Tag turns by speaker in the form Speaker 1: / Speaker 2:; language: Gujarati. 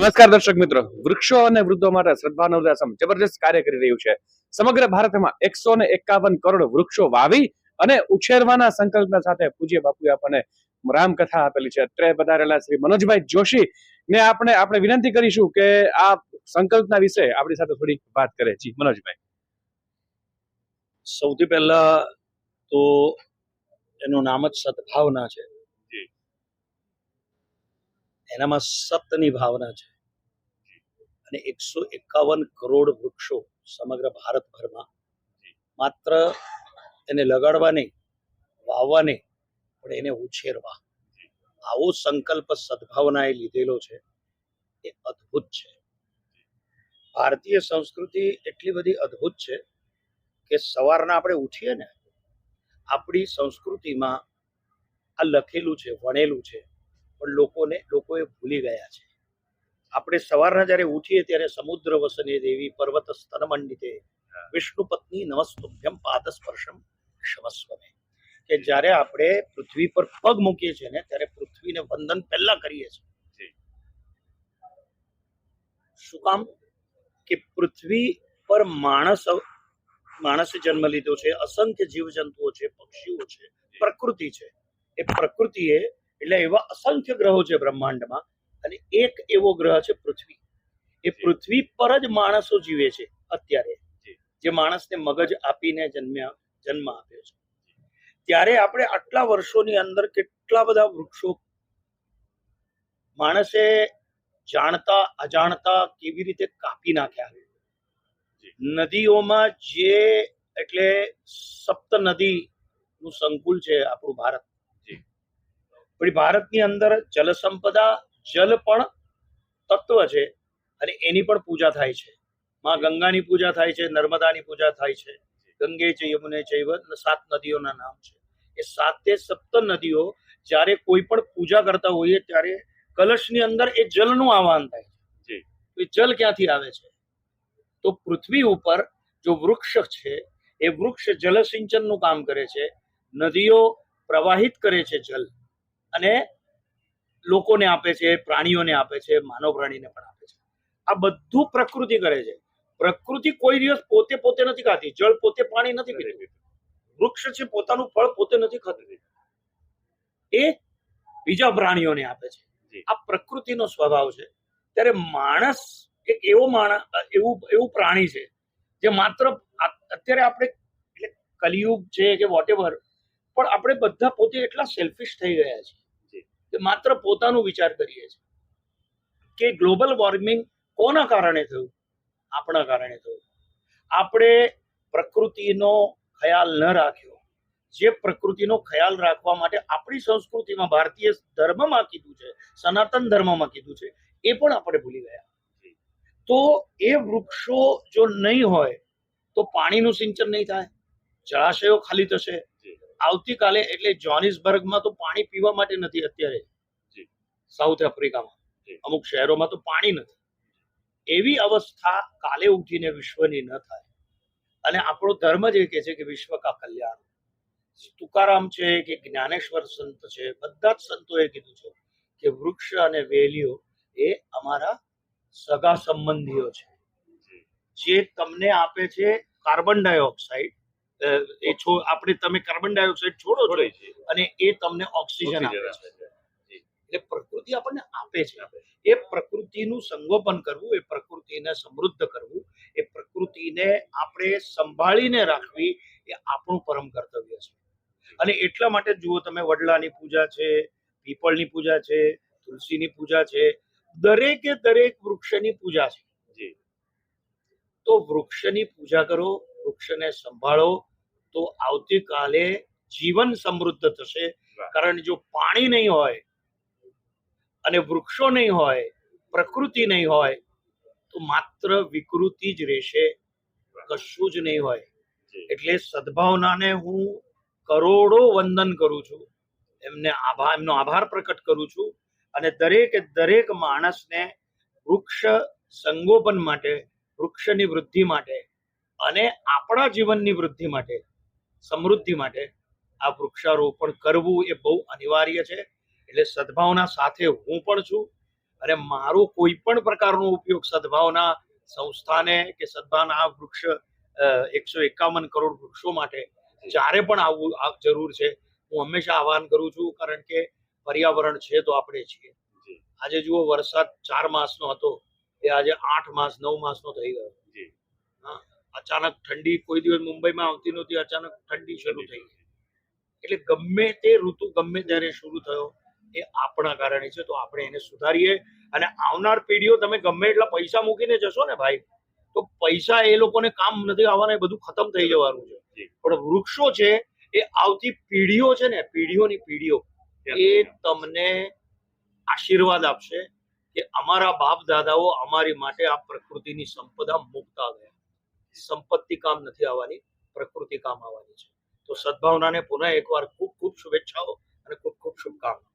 Speaker 1: નમસ્કાર દર્શક મિત્રો. વૃક્ષો અને વૃદ્ધો માટે શ્રદ્ધા આશ્રમ જબરજસ્ત કાર્ય કરી રહ્યું છે. સમગ્ર ભારતમાં એકસો ને એકાવન કરોડ વૃક્ષો વાવી અને ઉછેરવાના સંકલ્પના સાથે પૂજ્ય બાપુએ આપણને રામકથા આપેલી છે. અત્રે પધારેલા શ્રી મનોજભાઈ જોશી ને આપણે આપણે વિનંતી કરીશું કે આ સંકલ્પના વિશે આપણી સાથે થોડીક વાત કરે. જી મનોજભાઈ.
Speaker 2: સૌથી પહેલા તો એનું નામ જ સદભાવના છે. એનામાં સતની ભાવના છે. અને એકસો એકાવન કરોડ વૃક્ષો સમગ્ર ભારતભરમાં. માત્ર એને લગાડવા નહીં વાવવા નહીં પણ એને ઉછેરવા. આવો સંકલ્પ સદભાવનાએ લીધેલો છે. એ અદ્ભુત છે. ભારતીય સંસ્કૃતિ એટલી બધી અદ્ભુત છે કે સવારના આપણે ઉઠીએ ને આપણી સંસ્કૃતિમાં આ લખેલું છે વણેલું છે પણ લોકોને લોકોએ ભૂલી ગયા છે. આપણે સવારના જ્યારે ઉઠીએ ત્યારે સમુદ્ર વસને દેવી પર્વત સ્તન મંડિતે વિષ્ણુ પત્ની નમસ્તુભ્યમ પાદ સ્પર્શમ ક્ષમસ્વમે. કે જ્યારે આપણે પૃથ્વી પર પગ મૂકીએ છીએ ને ત્યારે પૃથ્વીને વંદન પહેલા કરીએ છીએ. શું કામ? કે પૃથ્વી પર માણસ માણસે જન્મ લીધો છે અસંખ્ય જીવજંતુઓ છે પક્ષીઓ છે પ્રકૃતિ છે. એ પ્રકૃતિએ એટલે એવા અસંખ્ય ગ્રહો છે બ્રહ્માંડમાં અને એક એવો ગ્રહ છે પૃથ્વી. એ પૃથ્વી પર જ માણસો જીવે છે અત્યારે. જે. માણસને મગજ આપીને જન્મ્યા જન્મ આપ્યો છે. ત્યારે આપણે આટલા વર્ષોની અંદર કેટલા બધા વૃક્ષો માણસે જાણતા અજાણતા કેવી રીતે કાપી નાખ્યા? નદીઓમાં જે એટલે સપ્ત નદી નું સંકુલ છે આપણું ભારત. પણ ભારતની અંદર જલ સંપદા જલ પણ તત્વ છે અને એની પણ પૂજા થાય છે. માં ગંગાની પૂજા થાય છે નર્મદાની પૂજા થાય છે. ગંગે છે યમુને છે સાત નદીઓના નામ છે. એ સાતે સપ્ત નદીઓ જ્યારે કોઈ પણ પૂજા કરતા હોઈએ ત્યારે કલશની અંદર એ જલનું આહવાન થાય છે. એ જલ ક્યાંથી આવે છે? તો પૃથ્વી ઉપર જો વૃક્ષ છે એ વૃક્ષ જલસિંચનનું કામ કરે છે. નદીઓ પ્રવાહિત કરે છે જલ. અને લોકોને આપે છે પ્રાણીઓને આપે છે માનવ પ્રાણીને પણ આપે છે. આ બધું પ્રકૃતિ કરે છે. પ્રકૃતિ કોઈ દિવસ પોતે પોતે નથી ખાતી. જળ પોતે પાણી નથી પીતી. વૃક્ષ છે પોતાનું ફળ પોતે નથી ખાતું. એ બીજા પ્રાણીઓને આપે છે. આ પ્રકૃતિનો સ્વભાવ છે. ત્યારે માણસ એક એવો માણસ એવું એવું પ્રાણી છે જે માત્ર અત્યારે આપણે એટલે કલિયુગ છે કે વોટેવર પણ આપણે બધા પોતે એટલા સેલ્ફિશ થઈ ગયા છીએ માત્ર પોતાનું વિચાર કરીએ છીએ. કે ગ્લોબલ વોર્મિંગ કોના કારણે થયું? આપણા કારણે થયું. આપણે પ્રકૃતિનો ખ્યાલ ન રાખ્યો. જે પ્રકૃતિનો ખ્યાલ રાખવા માટે આપણી સંસ્કૃતિમાં ભારતીય ધર્મમાં કીધું છે, સનાતન ધર્મમાં કીધું છે, એ પણ આપણે ભૂલી ગયા. તો એ વૃક્ષો જો નહીં હોય, તો પાણીનું સિંચન નહીં થાય, જળાશયો ખાલી થશે આવતીકાલે એટલે જોહાનિસબર્ગમાં તો પાણી પીવા માટે નથી અત્યારે. સાઉથ આફ્રિકામાં. અમુક શહેરોમાં તો પાણી નથી. એવી અવસ્થા કાલે ઉઠીને વિશ્વની ન થાય. અને આપણો ધર્મ જ એ કહે છે કે વિશ્વ કા કલ્યાણ. તુકારામ છે કે જ્ઞાનેશ્વર સંત છે બધા જ સંતોએ કીધું છે કે વૃક્ષ અને વેલીઓ એ અમારા સગા સંબંધીઓ છે. જે તમને આપે છે કાર્બન ડાયોક્સાઇડ એ છો આપણે તમે કાર્બન ડાયોક્સાઇડ છોડો છો અને એ તમને ઓક્સિજન આપે છે. એટલે પ્રકૃતિ આપણને આપે છે. એ પ્રકૃતિનું સંગોપન કરવું એ પ્રકૃતિને સમૃદ્ધ કરવું એ પ્રકૃતિને આપણે સંભાળીને રાખવી એ આપણું પરમ કર્તવ્ય છે. અને એટલા માટે જુઓ તમે વડલાની પૂજા છે પીપળની પૂજા છે તુલસીની પૂજા છે દરેકે દરેક વૃક્ષની પૂજા છે. તો વૃક્ષની પૂજા કરો વૃક્ષને સંભાળો તો આવતીકાલે જીવન સમૃદ્ધ થશે. કારણ જો પાણી નહીં હોય અને વૃક્ષો નહીં હોય પ્રકૃતિ નહીં હોય તો માત્ર વિકૃતિ જ રહેશે. કશું જ નહીં હોય. એટલે સદભાવનાને હું કરોડો વંદન કરું છું. એમને આભાર એમનો આભાર પ્રકટ કરું છું. અને દરેકે દરેક માણસને વૃક્ષ સંગોપન માટે વૃક્ષની વૃદ્ધિ માટે અને આપણા જીવનની વૃદ્ધિ માટે સમૃદ્ધિ માટે આ વૃક્ષારોપણ કરવું એ બહુ અનિવાર્ય છે. એટલે સદભાવના સાથે હું પણ છું. અને મારો કોઈ પણ પ્રકારનો ઉપયોગ સદભાવના સંસ્થાને કે સદભાવના આ વૃક્ષ એકસો એકાવન કરોડ વૃક્ષો માટે જ્યારે પણ આવવું જરૂર છે હું હંમેશા આહવાન કરું છું. કારણ કે પર્યાવરણ છે તો આપણે છીએ. આજે જુઓ વરસાદ ચાર માસનો હતો. એ આજે આઠ માસ નવ માસનો થઈ ગયો. અચાનક ઠંડી કોઈ દિવસ મુંબઈમાં આવતી નહોતી અચાનક ઠંડી શરૂ થઈ એટલે ગમે તે ઋતુ ગમે ત્યારે શરૂ થયો એ આપણા કારણે છે તો આપણે એને સુધારીએ. અને આવનાર પેઢીઓ તમે ગમે એટલા પૈસા મૂકીને જશો ને ભાઈ તો પૈસા એ લોકોને કામ નથી આવવાના એ બધું ખતમ થઈ જવાનું છે. પણ વૃક્ષો છે એ આવતી પેઢીઓ છે ને પેઢીઓની પેઢીઓ એ તમને આશીર્વાદ આપશે કે અમારા બાપ દાદાઓ અમારી માટે આ પ્રકૃતિની સંપદા મુકતા ગયા. સંપત્તિ કામ નથી આવવાની, પ્રકૃતિ કામ આવવાની છે. તો સદભાવનાને પુનઃ એકવાર ખૂબ ખૂબ શુભેચ્છાઓ અને ખૂબ ખૂબ શુભકામના